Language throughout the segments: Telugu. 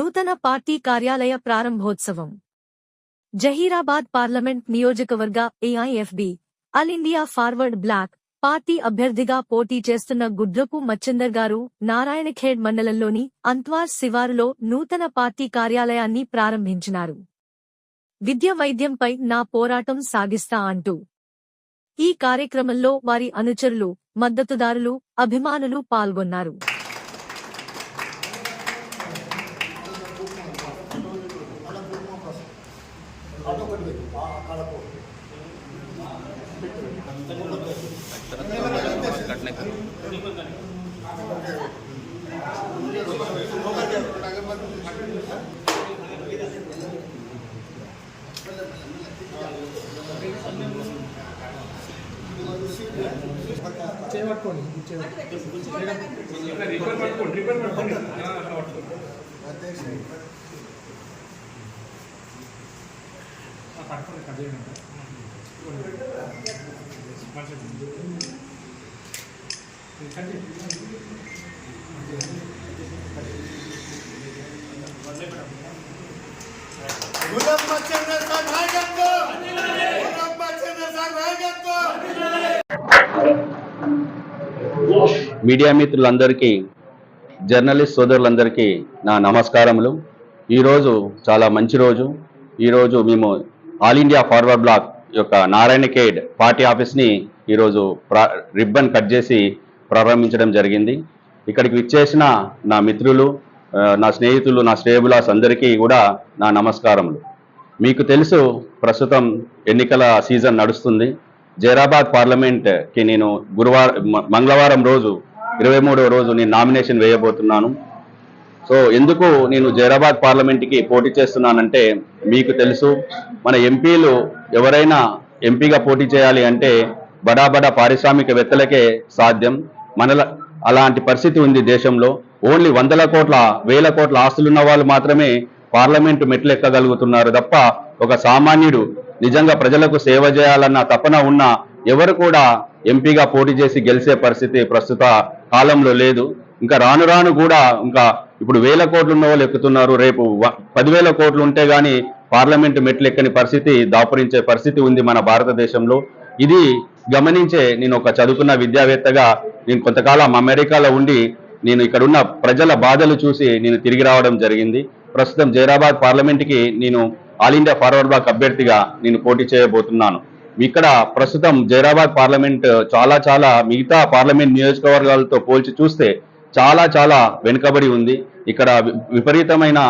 నూతన పార్టీ కార్యాలయ ప్రారంభోత్సవం. జహీరాబాద్ పార్లమెంట్ నియోజకవర్గ AIFB All India Forward Bloc party అభ్యర్థిగా పోటీ చేస్తున్న గుడ్రపు మచ్చందర్ గారు నారాయణఖేడ్ మండలంలోని అంత్వార్ శివారులో నూతన పార్టీ కార్యాలయాన్ని ప్రారంభించినారు. విద్య వైద్యంపై నా పోరాటం సాగిస్తా అంటూ. ఈ కార్యక్రమంలో వారి అనుచరులు మద్దతుదారులు అభిమానులు పాల్గొన్నారు చేయబట్టుకోండి రిపేర్ పట్టుకోండి రిపేర్ పట్టుకోండి ఆ, అట్లా పట్టుకోండి ఆ, పట్టుకోండి కట్ చేయండి మంచిది. ఇది కట్ చేయండి. గులాబ్ మచ్చన్న సార్ నాయకత్వం గులాబ్ మచ్చన్న సార్ నాయకత్వం మీడియా మిత్రులందరికీ జర్నలిస్ట్ సోదరులందరికీ నా నమస్కారములు. ఈరోజు చాలా మంచి రోజు. ఈరోజు మేము ఆల్ ఇండియా ఫార్వర్డ్ బ్లాక్ యొక్క నారాయణఖేడ్ పార్టీ ఆఫీస్ని ఈరోజు ప్రా రిబ్బన్ కట్ చేసి ప్రారంభించడం జరిగింది. ఇక్కడికి విచ్చేసిన నా మిత్రులు నా స్నేహితులు నా శ్రేయబులాస్ అందరికీ కూడా నా నమస్కారములు. మీకు తెలుసు ప్రస్తుతం ఎన్నికల సీజన్ నడుస్తుంది. జైరాబాద్ పార్లమెంట్కి నేను గురువారం మంగళవారం రోజు ఇరవై మూడవ రోజు నేను నామినేషన్ వేయబోతున్నాను. సో ఎందుకు నేను జైరాబాద్ పార్లమెంట్కి పోటీ చేస్తున్నానంటే మీకు తెలుసు మన ఎంపీలు ఎవరైనా ఎంపీగా పోటీ చేయాలి అంటే బడా బడా పారిశ్రామికవేత్తలకే సాధ్యం. మనల అలాంటి పరిస్థితి ఉంది దేశంలో. ఓన్లీ వందల కోట్ల వేల కోట్ల ఆస్తులున్న వాళ్ళు మాత్రమే పార్లమెంటు మెట్లు ఎక్కగలుగుతున్నారు తప్ప ఒక సామాన్యుడు నిజంగా ప్రజలకు సేవ చేయాలన్న తపన ఉన్న ఎవరు కూడా ఎంపీగా పోటీ చేసి గెలిచే పరిస్థితి ప్రస్తుత కాలంలో లేదు. ఇంకా రాను రాను కూడా ఇంకా ఇప్పుడు వేల కోట్లు ఉన్న వాళ్ళు ఎక్కుతున్నారు. రేపు పదివేల కోట్లు ఉంటే కానీ పార్లమెంటు మెట్లు ఎక్కని పరిస్థితి దాపురించే పరిస్థితి ఉంది మన భారతదేశంలో. ఇది గమనించే నేను ఒక చదువుకున్న విద్యావేత్తగా నేను కొంతకాలం అమెరికాలో ఉండి నేను ఇక్కడ ఉన్న ప్రజల బాధలు చూసి నేను తిరిగి రావడం జరిగింది. ప్రస్తుతం జైరాబాద్ పార్లమెంట్కి నేను ఆల్ ఇండియా ఫార్వర్డ్ బ్లాక్ అభ్యర్థిగా నేను పోటీ చేయబోతున్నాను. ఇక్కడ ప్రస్తుతం జైరాబాద్ పార్లమెంట్ చాలా చాలా మిగతా పార్లమెంట్ నియోజకవర్గాలతో పోల్చి చూస్తే చాలా చాలా వెనుకబడి ఉంది. ఇక్కడ విపరీతమైన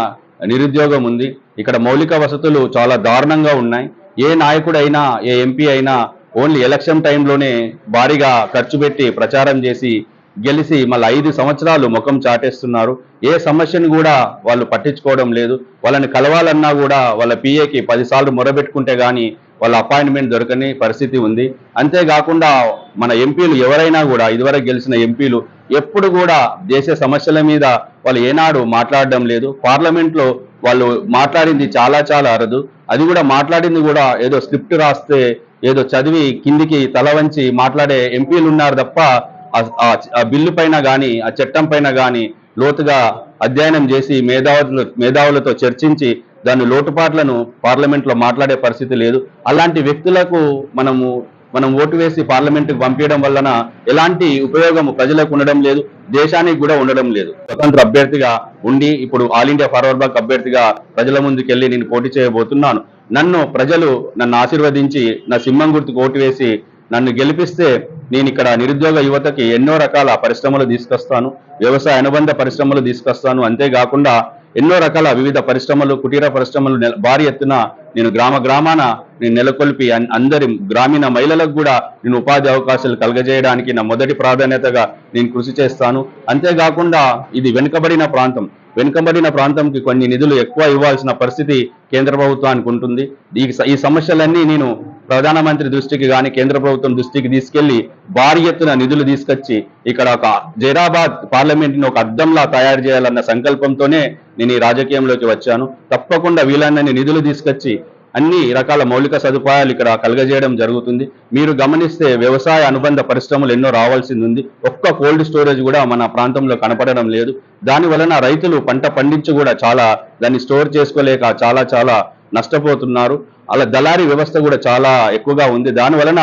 నిరుద్యోగం ఉంది. ఇక్కడ మౌలిక వసతులు చాలా దారుణంగా ఉన్నాయి. ఏ నాయకుడైనా ఏ ఎంపీ అయినా ఓన్లీ ఎలక్షన్ టైంలోనే భారీగా ఖర్చు పెట్టి ప్రచారం చేసి గెలిచి మళ్ళీ ఐదు సంవత్సరాలు ముఖం చాటేస్తున్నారు. ఏ సమస్యను కూడా వాళ్ళు పట్టించుకోవడం లేదు. వాళ్ళని కలవాలన్నా కూడా వాళ్ళ పిఏకి పదిసార్లు మొరబెట్టుకుంటే కానీ వాళ్ళ అపాయింట్మెంట్ దొరకని పరిస్థితి ఉంది. అంతేకాకుండా మన ఎంపీలు ఎవరైనా కూడా ఇదివరకు గెలిచిన ఎంపీలు ఎప్పుడు కూడా దేశ సమస్యల మీద వాళ్ళు ఏనాడు మాట్లాడడం లేదు. పార్లమెంట్లో వాళ్ళు మాట్లాడింది చాలా చాలా అరదు. అది కూడా మాట్లాడింది కూడా ఏదో స్క్రిప్ట్ రాస్తే ఏదో చదివి కిందికి తల వంచి మాట్లాడే ఎంపీలు ఉన్నారు తప్ప ఆ- ఆ బిల్లు పైన కానీ ఆ చట్టం పైన కానీ లోతుగా అధ్యయనం చేసి మేధావులు మేధావులతో చర్చించి దాని లోటుపాట్లను పార్లమెంట్లో మాట్లాడే పరిస్థితి లేదు. అలాంటి వ్యక్తులకు మనము మనం ఓటు వేసి పార్లమెంట్కి పంపించడం వలన ఎలాంటి ఉపయోగం ప్రజలకు ఉండడం లేదు దేశానికి కూడా ఉండడం లేదు. స్వతంత్ర అభ్యర్థిగా ఉండి ఇప్పుడు ఆల్ ఇండియా ఫార్వర్డ్ బ్లాక్ అభ్యర్థిగా ప్రజల ముందుకు వెళ్ళి నేను పోటీ చేయబోతున్నాను. నన్ను ప్రజలు నన్ను ఆశీర్వదించి నా సింహం గుర్తుకు ఓటు వేసి నన్ను గెలిపిస్తే నేను ఇక్కడ నిరుద్యోగ యువతకి ఎన్నో రకాల పరిశ్రమలు తీసుకొస్తాను. వ్యవసాయ అనుబంధ పరిశ్రమలు తీసుకొస్తాను. అంతేకాకుండా ఎన్నో రకాల వివిధ పరిశ్రమలు కుటీర పరిశ్రమలు నెల- భారీ ఎత్తున నేను గ్రామ గ్రామాన నేను నెలకొల్పి అందరి గ్రామీణ మహిళలకు కూడా నేను ఉపాధి అవకాశాలు కలగజేయడానికి నా మొదటి ప్రాధాన్యతగా నేను కృషి చేస్తాను. అంతేకాకుండా ఇది వెనుకబడిన ప్రాంతం. వెనుకబడిన ప్రాంతంకి కొన్ని నిధులు ఎక్కువ ఇవ్వాల్సిన పరిస్థితి కేంద్ర ప్రభుత్వానికి ఉంటుంది. ఈ ఈ సమస్యలన్నీ నేను ప్రధానమంత్రి దృష్టికి కానీ కేంద్ర ప్రభుత్వం దృష్టికి తీసుకెళ్ళి భారీ ఎత్తున నిధులు తీసుకొచ్చి ఇక్కడ ఒక జైరాబాద్ పార్లమెంట్ని ఒక అద్దంలా తయారు చేయాలన్న సంకల్పంతోనే నేను ఈ రాజకీయంలోకి వచ్చాను. తప్పకుండా వీలైనన్ని నిధులు తీసుకొచ్చి అన్ని రకాల మౌలిక సదుపాయాలు ఇక్కడ కలగజేయడం జరుగుతుంది. మీరు గమనిస్తే వ్యవసాయ అనుబంధ పరిశ్రమలు ఎన్నో రావాల్సింది ఉంది ఒక్క కోల్డ్ స్టోరేజ్ కూడా మన ప్రాంతంలో కనపడడం లేదు. దాని వలన రైతులు పంట పండించి కూడా చాలా దాన్ని స్టోర్ చేసుకోలేక చాలా చాలా నష్టపోతున్నారు. అలా దళారీ వ్యవస్థ కూడా చాలా ఎక్కువగా ఉంది. దాని వలన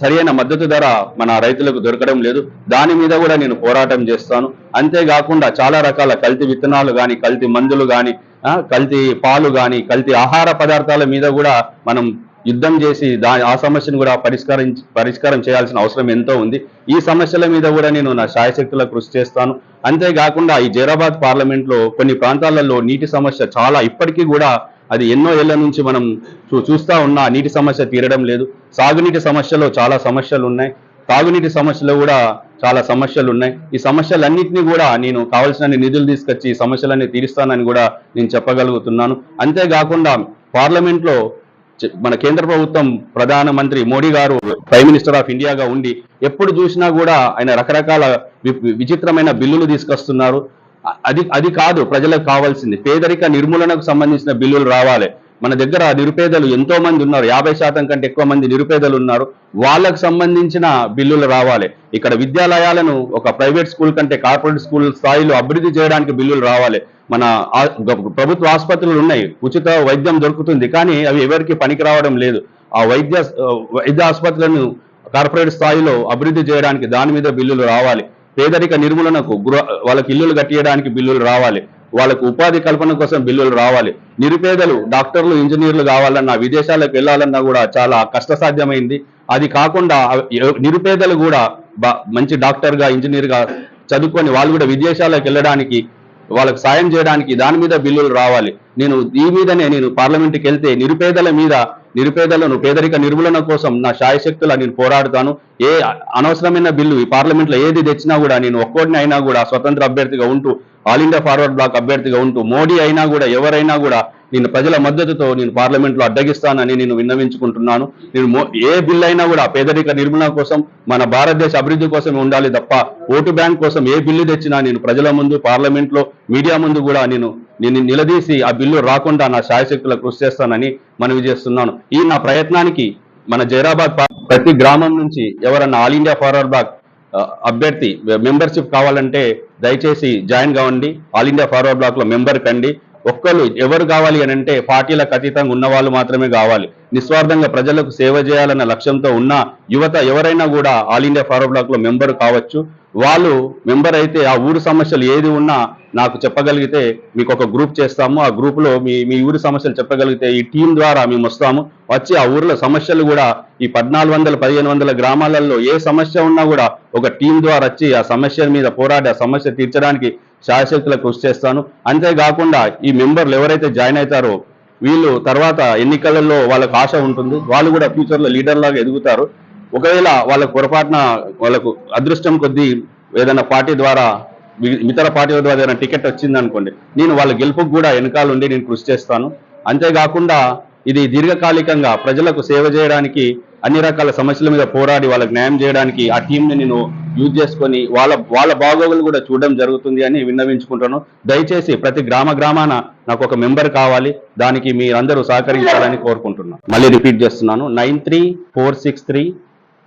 సరైన మద్దతు ధర మన రైతులకు దొరకడం లేదు. దాని మీద కూడా నేను పోరాటం చేస్తాను. అంతేకాకుండా చాలా రకాల కల్తీ విత్తనాలు కానీ కల్తీ మందులు కానీ కల్తీ పాలు కానీ కల్తీ ఆహార పదార్థాల మీద కూడా మనం యుద్ధం చేసి దా ఆ సమస్యను కూడా పరిష్కారం పరిష్కారం చేయాల్సిన అవసరం ఎంతో ఉంది. ఈ సమస్యల మీద కూడా నేను నా శాయశక్తుల కృషి చేస్తాను. అంతేకాకుండా ఈ జైరాబాద్ పార్లమెంట్లో కొన్ని ప్రాంతాలలో నీటి సమస్య చాలా ఇప్పటికీ కూడా అది ఎన్నో ఏళ్ళ నుంచి మనం చూ చూస్తా ఉన్నా నీటి సమస్య తీరడం లేదు. సాగునీటి సమస్యలో చాలా సమస్యలు ఉన్నాయి. తాగునీటి సమస్యలో కూడా చాలా సమస్యలు ఉన్నాయి. ఈ సమస్యలన్నింటినీ కూడా నేను కావలసిన నిధులు తీసుకొచ్చి ఈ సమస్యలన్నీ తీరుస్తానని కూడా నేను చెప్పగలుగుతున్నాను. అంతేకాకుండా పార్లమెంట్లో మన కేంద్ర ప్రభుత్వం ప్రధానమంత్రి మోడీ గారు ప్రైమ్ మినిస్టర్ ఆఫ్ ఇండియాగా ఉండి ఎప్పుడు చూసినా కూడా ఆయన రకరకాల విచిత్రమైన బిల్లులు తీసుకొస్తున్నారు. అది అది కాదు ప్రజలకు కావాల్సింది. పేదరిక నిర్మూలనకు సంబంధించిన బిల్లులు రావాలి. మన దగ్గర నిరుపేదలు ఎంతో మంది ఉన్నారు యాభై శాతం కంటే ఎక్కువ మంది నిరుపేదలు ఉన్నారు. వాళ్ళకు సంబంధించిన బిల్లులు రావాలి. ఇక్కడ విద్యాలయాలను ఒక ప్రైవేట్ స్కూల్ కంటే కార్పొరేట్ స్కూల్ స్థాయిలో అభివృద్ధి చేయడానికి బిల్లులు రావాలి. మన ప్రభుత్వ ఆసుపత్రులు ఉన్నాయి ఉచిత వైద్యం దొరుకుతుంది కానీ అవి ఎవరికి పనికి రావడం లేదు. ఆ వైద్య వైద్య ఆసుపత్రులను కార్పొరేట్ స్థాయిలో అభివృద్ధి చేయడానికి దాని మీద బిల్లులు రావాలి. పేదరిక నిర్మూలనకు గృహ వాళ్ళకి ఇల్లులు కట్టియడానికి బిల్లులు రావాలి. వాళ్ళకు ఉపాధి కల్పన కోసం బిల్లులు రావాలి. నిరుపేదలు డాక్టర్లు ఇంజనీర్లు కావాలన్నా విదేశాలకు వెళ్ళాలన్నా కూడా చాలా కష్టసాధ్యమైంది. అది కాకుండా నిరుపేదలు కూడా మంచి డాక్టర్గా ఇంజనీర్గా ఇంజనీర్గా చదువుకొని వాళ్ళు కూడా విదేశాలకు వెళ్ళడానికి వాళ్ళకి సాయం చేయడానికి దాని మీద బిల్లులు రావాలి. నేను ఈ మీదనే నేను పార్లమెంట్కి వెళ్తే నిరుపేదల మీద నిరుపేదలను పేదరిక నిర్మూలన కోసం నా శాయశక్తుల నేను పోరాడుతాను. ఏ అనవసరమైన బిల్లు ఈ పార్లమెంట్లో ఏది తెచ్చినా కూడా నేను ఒక్కోటిని అయినా కూడా స్వతంత్ర అభ్యర్థిగా ఉంటూ ఆల్ ఇండియా ఫార్వర్డ్ బ్లాక్ అభ్యర్థిగా ఉంటూ మోడీ అయినా కూడా ఎవరైనా కూడా నేను ప్రజల మద్దతుతో నేను పార్లమెంట్లో అడ్డగిస్తానని నేను విన్నవించుకుంటున్నాను. నేను ఏ బిల్ అయినా కూడా పేదరిక నిర్మూలన కోసం మన భారతదేశ అభివృద్ధి కోసం ఉండాలి తప్ప ఓటు బ్యాంక్ కోసం ఏ బిల్లు తెచ్చినా నేను ప్రజల ముందు పార్లమెంట్లో మీడియా ముందు కూడా నేను నేను నిలదీసి ఆ బిల్లు రాకుండా నా శాయశక్తులకు కృషి చేస్తానని మనవి చేస్తున్నాను. ఈ నా ప్రయత్నానికి మన జైరాబాద్ ప్రతి గ్రామం నుంచి ఎవరన్నా ఆల్ ఇండియా ఫార్వర్డ్ బ్లాక్ అభ్యర్థి మెంబర్షిప్ కావాలంటే దయచేసి జాయిన్ కావండి. ఆల్ ఇండియా ఫార్వర్డ్ బ్లాక్లో మెంబర్ కండి. ఒక్కళ్ళు ఎవరు కావాలి అని అంటే పార్టీలకు అతీతంగా ఉన్న వాళ్ళు మాత్రమే కావాలి. నిస్వార్థంగా ప్రజలకు సేవ చేయాలన్న లక్ష్యంతో ఉన్న యువత ఎవరైనా కూడా ఆల్ ఇండియా ఫార్వర్డ్ బ్లాక్లో మెంబర్ కావచ్చు. వాళ్ళు మెంబర్ అయితే ఆ ఊరు సమస్యలు ఏది ఉన్నా నాకు చెప్పగలిగితే మీకు ఒక గ్రూప్ చేస్తాము. ఆ గ్రూప్లో మీ మీ ఊరి సమస్యలు చెప్పగలిగితే ఈ టీం ద్వారా మేము వస్తాము. వచ్చి ఆ ఊర్లో సమస్యలు కూడా ఈ పద్నాలుగు వందల పదిహేను వందల గ్రామాలలో ఏ సమస్య ఉన్నా కూడా ఒక టీం ద్వారా వచ్చి ఆ సమస్య మీద పోరాడి ఆ సమస్య తీర్చడానికి శాయశక్తుల కృషి చేస్తాను. అంతేకాకుండా ఈ మెంబర్లు ఎవరైతే జాయిన్ అవుతారో వీళ్ళు తర్వాత ఎన్నికలలో వాళ్ళకు ఆశ ఉంటుంది. వాళ్ళు కూడా ఫ్యూచర్లో లీడర్లాగా ఎదుగుతారు. ఒకవేళ వాళ్ళకు పొరపాటున వాళ్ళకు అదృష్టం కొద్దీ ఏదైనా పార్టీ ద్వారా ఇతర పార్టీల ద్వారా ఏదైనా టికెట్ వచ్చింది అనుకోండి నేను వాళ్ళ గెలుపుకు కూడా వెనకాల ఉండి నేను కృషి చేస్తాను. అంతేకాకుండా ఇది దీర్ఘకాలికంగా ప్రజలకు సేవ చేయడానికి అన్ని రకాల సమస్యల మీద పోరాడి వాళ్ళకి న్యాయం చేయడానికి ఆ టీంని నేను యూజ్ చేసుకొని వాళ్ళ వాళ్ళ బాగోగులు కూడా చూడడం జరుగుతుంది అని విన్నవించుకుంటాను దయచేసి ప్రతి గ్రామ గ్రామాన నాకు ఒక మెంబర్ కావాలి దానికి మీరందరూ సహకరించాలని కోరుకుంటున్నాను. మళ్ళీ రిపీట్ చేస్తున్నాను. Nine three four six three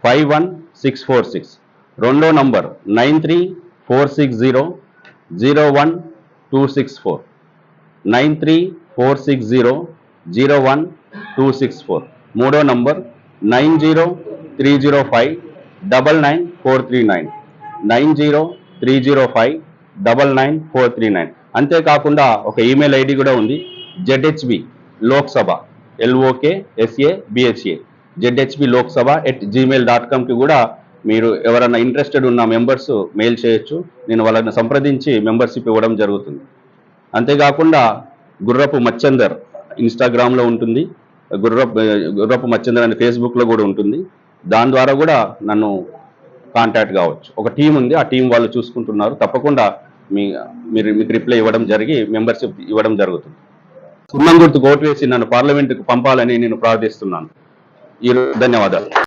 five one six four six. రెండో number nine three four six zero zero one two six four. Nine three four six zero zero one two six four. మూడో number nine zero three zero five double nine four three nine. Nine zero three zero five double nine four three nine. అంతేకాకుండా ఒక ఈమెయిల్ ఐడి కూడా ఉంది. ZHB Lok Sabha LOK SA BHA. ZHB Lok Sabha at Gmail dot కామ్కి కూడా మీరు ఎవరైనా ఇంట్రెస్టెడ్ ఉన్న మెంబర్స్ మెయిల్ చేయొచ్చు. నేను వాళ్ళని సంప్రదించి మెంబర్షిప్ ఇవ్వడం జరుగుతుంది. అంతేకాకుండా గుర్రపు మచ్చందర్ ఇన్స్టాగ్రామ్లో ఉంటుంది. గుర్రపు గుర్రపు మచ్చందర్ అనే ఫేస్బుక్లో కూడా ఉంటుంది. దాని ద్వారా కూడా నన్ను కాంటాక్ట్ కావచ్చు. ఒక టీం ఉంది. ఆ టీం వాళ్ళు చూసుకుంటున్నారు. తప్పకుండా మీ మీరు మీకు రిప్లై ఇవ్వడం జరిగి మెంబర్షిప్ ఇవ్వడం జరుగుతుంది. సున్నం గుర్తు ఓటు వేసి నన్ను పార్లమెంటుకు పంపాలని నేను ప్రార్థిస్తున్నాను. ఈ ధన్యవాదాలు.